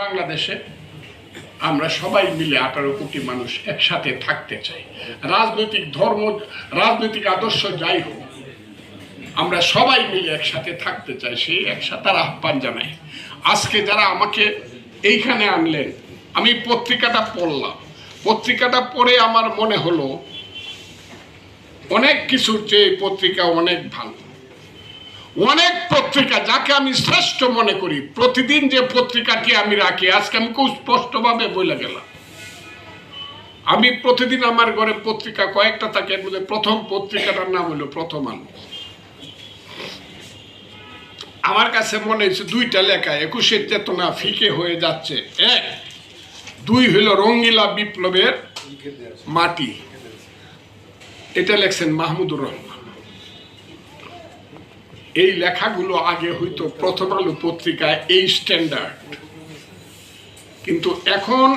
বাংলাদেশে আমরা সবাই মিলে আঠারো কোটি মানুষ একসাথে থাকতে চাই। রাজনৈতিক ধর্ম, রাজনৈতিক আদর্শ যাই হোক, আমরা সবাই মিলে একসাথে থাকতে চাই, সেই একসাথে আহ্বান জানাই। আজকে যারা আমাকে এইখানে আনলেন, আমি পত্রিকাটা পড়লাম। পত্রিকাটা পড়ে আমার মনে হলো, অনেক কিছুর চেয়ে পত্রিকা অনেক ভালো। অনেক পত্রিকা যাকে আমি শ্রেষ্ঠ মনে করি, প্রতিদিন যে পত্রিকাটি আমি রাখি, আজকে আমি খুব স্পষ্টভাবে বলে গেলাম। আমি প্রতিদিন আমার ঘরে পত্রিকা কয়েকটা থাকে, এর মধ্যে প্রথম পত্রিকাটার নাম হলো প্রথম আলো। আমার কাছে মনে হয়েছে দুইটা লেখা একুশের চেতনা ফিকে হয়ে যাচ্ছে। এক, দুই হইল রঙ্গিলা বিপ্লবের মাটি। এটা লেখছেন মাহমুদুর রহমান। এই লেখাগুলো আগে হইতো প্রথম আলো পত্রিকায় এই স্ট্যান্ডার্ড। কিন্তু এখন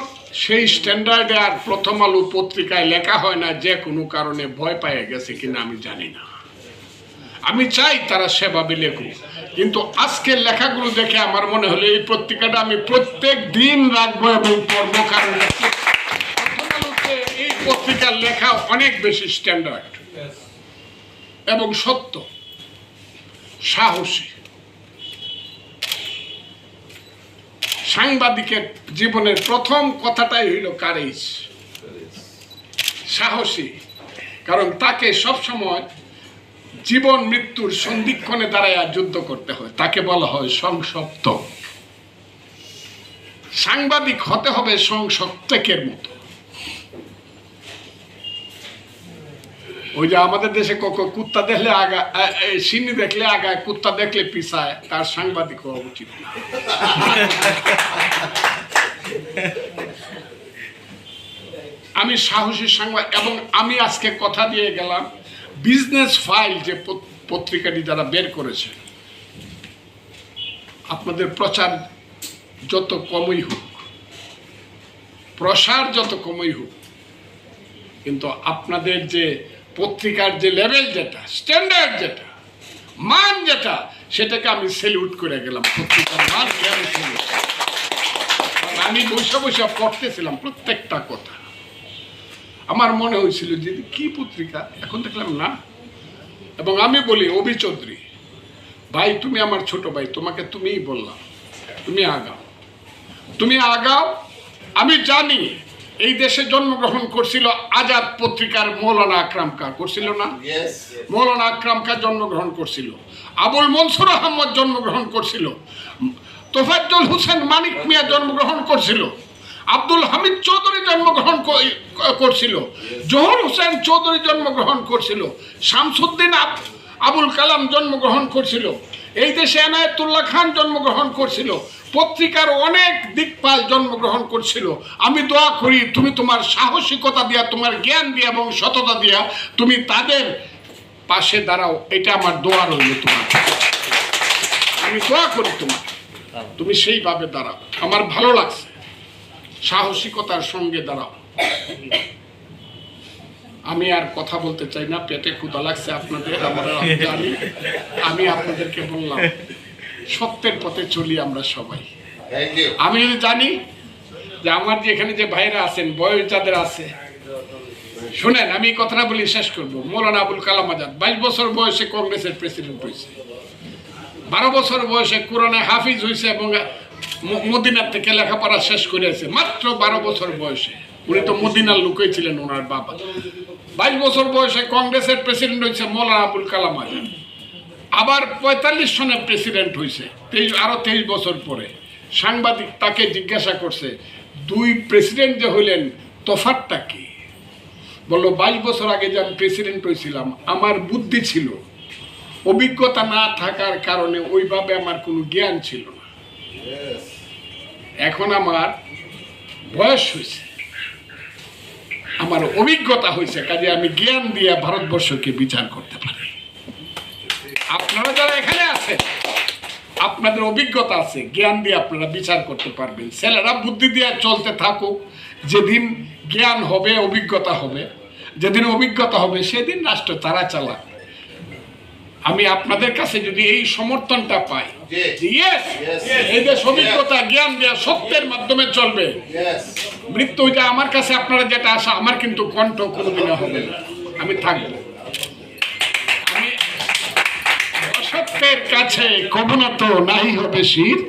সেই স্ট্যান্ডার্ডে আর প্রথম আলো পত্রিকায় লেখা হয় না, যে কোনো কারণে ভয় পেয়ে গেছে কিনা আমি জানি না। আমি চাই তারা সেভাবে লেখুক কিন্তু আজকের লেখাগুলো দেখে আমার মনে হলো এই পত্রিকাটা আমি প্রত্যেক দিন রাখব এবং পড়ব, কারণ এই পত্রিকার লেখা অনেক বেশি স্ট্যান্ডার্ড এবং সত্য। সাহসী। সাংবাদিকের জীবনের প্রথম কথাটাই হইল কারেজ। সাহসী। কারণ তাকে সবসময় জীবন মৃত্যুর সন্ধিক্ষণে দাঁড়ায় যুদ্ধ করতে হয়। তাকে বলা হয় সংসপ্ত। সাংবাদিক হতে হবে সংসপ্তকের মতো। ওই যে আমাদের দেশে কুত্তা দেখলে আগা সিন্নি দেখলে আগায়, কুত্তা দেখলে পিছায়, তার সাংবাদিক হওয়া উচিত। আমি সাহসী সাংবাদিক, এবং আমি আজকে কথা দিয়ে গেলাম বিজনেস ফাইল যে পত্রিকাটি যারা বের করেছে, আপনাদের প্রচার যত কমই হোক, প্রসার যত কমই হোক, কিন্তু আপনাদের যে পত্রিকার যে লেভেল যেটা, স্ট্যান্ডার্ড যেটা, মান যেটা, সেটাকে আমি সেলিউট করে গেলাম, পত্রিকার মান আমি আমি বসে বসে পড়তেছিলাম প্রত্যেকটা কথা। আমার মনে হয়েছিল যে কি পত্রিকা? এখন দেখলাম না। এবং আমি বলি, অভি চৌধুরী, ভাই তুমি আমার ছোট ভাই, তোমাকে তুমিই বললাম, তুমি আগাও। তুমি আগাও, আমি জানি এই দেশে জন্মগ্রহণ করছিল আজাদ পত্রিকার মৌলানা আকরাম কা করছিল না? মৌলানা আকরাম কা জন্মগ্রহণ করছিল। আবুল মনসুর আহমদ জন্মগ্রহণ করছিল। তোফাজ্জল হোসেন মানিক মিয়া জন্মগ্রহণ করছিল। আব্দুল হামিদ চৌধুরী জন্মগ্রহণ করছিল। জহুর হোসেন চৌধুরী জন্মগ্রহণ করছিল। শামসুদ্দিন আবুল কালাম জন্মগ্রহণ করছিল। এই দেশে এনায়েতুল্লাহ খান জন্মগ্রহণ করছিল। পত্রিকার অনেক দিকপাল জন্মগ্রহণ করছিল। আমি দোয়া করি, তুমি তোমার সাহসিকতা দিয়া, তোমার জ্ঞান দিয়া এবং সততা দিয়া তুমি তাদের পাশে দাঁড়াও। এটা আমার দোয়া রইল তোমার। আমি দোয়া করি তোমার। তুমি সেইভাবে দাঁড়াও। আমার ভালো লাগছে। সাহসিকতার সঙ্গে দাঁড়াও। আমি আর কথা বলতে চাই না পেটে ক্ষুদা লাগছে আপনাদের আমরা আমি জানি আমি আপনাদেরকে বললাম সত্যের পথে চলি আমরা সবাই। আমি যদি জানি যে আমার যে এখানে যে ভাইরা আছেন বয়স যাদের আছে শুনেন আমি কথাটা বলি শেষ করব। মৌলানা আবুল কালাম আজাদ বাইশ বছর বয়সে কংগ্রেসের প্রেসিডেন্ট হয়েছে। বারো বছর বয়সে কোরআনে হাফিজ হয়েছে এবং মদিনার থেকে লেখাপড়া শেষ করেছে মাত্র বারো বছর বয়সে। উনি তো মদিনার লোকই ছিলেন ওনার বাবা। বাইশ বছর বয়সে কংগ্রেসের প্রেসিডেন্ট হয়েছে মৌলানা আবুল কালাম আজাদ। আবার পঁয়তাল্লিশ সনে প্রেসিডেন্ট হয়েছে তেইশ আরও তেইশ বছর পরে। সাংবাদিক তাকে জিজ্ঞাসা করছে দুই প্রেসিডেন্ট যে হইলেন তফাতটা কি? বলল বাইশ বছর আগে যে আমি প্রেসিডেন্ট হয়েছিলাম আমার বুদ্ধি ছিল। অভিজ্ঞতা না থাকার কারণে ওইভাবে আমার কোনো জ্ঞান ছিল না। এখন আমার বয়স হয়েছে। আমার অভিজ্ঞতা হয়েছে কাজে আমি জ্ঞান দিয়ে ভারতবর্ষকে বিচার করতে পারি। আপনারা যারা এখানে আছেন আপনাদের অভিজ্ঞতা আছে জ্ঞান দিয়ে আপনারা বিচার করতে পারবেন। ছেলেরা বুদ্ধি দিয়ে চলতে থাকুক যেদিন জ্ঞান হবে অভিজ্ঞতা হবে যেদিন অভিজ্ঞতা হবে সেদিন রাষ্ট্র তারা চালাক। আমি আপনাদের কাছে যদি এই সমর্থনটা পাই। এই যে অভিজ্ঞতা জ্ঞান দেওয়া সত্যের মাধ্যমে চলবে. মৃত্যু যে আমার কাছে আপনারা যেটা আসা, আমার কিন্তু কণ্ঠ কোনোদিনও হবে না। আমি থাকব। আমি অসত্যের কাছে কবনত নাই হবে শীত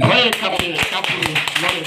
ভয়ে কাপে কাপড় লড়ে।